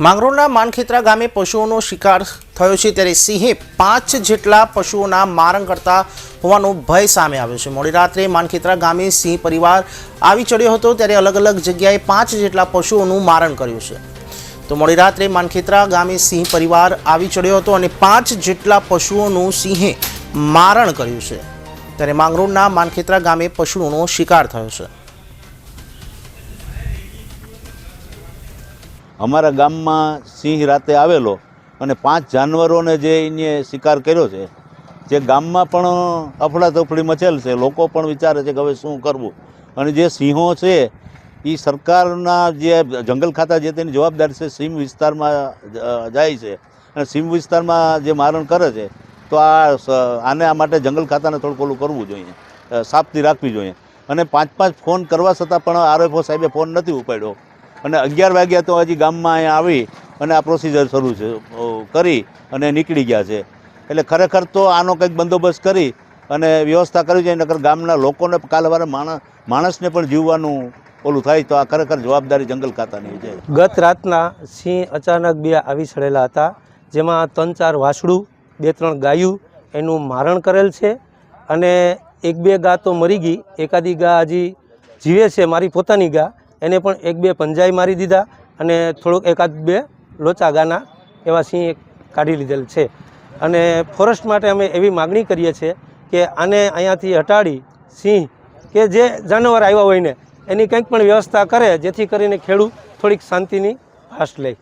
માંગરોળના માનખેત્રા ગામે પશુઓનો શિકાર થયો છે ત્યારે સિંહે પાંચ જેટલા પશુઓના મારણ કરતા હોવાનો ભય સામે આવ્યો છે. મોડી રાત્રે માનખેત્રા ગામે સિંહ પરિવાર આવી ચડ્યો હતો ત્યારે અલગ અલગ જગ્યાએ પાંચ જેટલા પશુઓનું મારણ કર્યું છે. તો મોડી રાત્રે માનખેત્રા ગામે સિંહ પરિવાર આવી ચડ્યો હતો અને પાંચ જેટલા પશુઓનું સિંહે મારણ કર્યું છે. ત્યારે માંગરોળના માનખેત્રા ગામે પશુઓનો શિકાર થયો છે. અમારા ગામમાં સિંહ રાતે આવેલો અને પાંચ જાનવરોને જે એને શિકાર કર્યો છે, જે ગામમાં પણ અફડાતફડી મચેલ છે, લોકો પણ વિચારે છે કે હવે શું કરવું? અને જે સિંહો છે એ સરકારના જે જંગલ ખાતા જે તેની જવાબદારી છે સીમ વિસ્તારમાં જાય છે. અને સીમ વિસ્તારમાં જે મારણ કરે છે, તો આ આને આ માટે જંગલ ખાતાને થોડું ઓલું કરવું જોઈએ સાફતી રાખવી જોઈએ. અને પાંચ પાંચ ફોન કરવા છતાં પણ આરએફઓ સાહેબે ફોન નથી ઉપાડ્યો. અને અગિયાર વાગ્યા તો હજી ગામમાં અહીંયા આવી અને આ પ્રોસિજર શરૂ છે. કરી અને નીકળી ગયા છે. એટલે ખરેખર તો આનો કંઈક બંદોબસ્ત કરી અને વ્યવસ્થા કરવી જોઈએ નકર ગામના લોકોને કાલે વારે માણસ માણસને પણ જીવવાનું ઓલું થાય તો આ ખરેખર જવાબદારી જંગલ ખાતાની છે. ગત રાતના સિંહ અચાનક બે આવી ચડેલા હતા, જેમાં ત્રણ ચાર વાસડું બે ત્રણ ગાયું એનું મારણ કરેલ છે અને એક બે ગા તો મરી ગઈ, એકાદી ગા હજી જીવે છે, મારી પોતાની ગા. એને પણ એક બે પંજાઈ મારી દીધા અને થોડુંક એકાદ બે લોચા ગાના એવા સિંહ કાઢી લીધેલ છે. અને ફોરેસ્ટ માટે અમે એવી માગણી કરીએ છીએ કે આને અહીંયાથી હટાડી સિંહ કે જે જાનવર આવ્યા હોય ને, એની કંઈક પણ વ્યવસ્થા કરે જેથી કરીને ખેડૂત થોડીક શાંતિની આશ લે.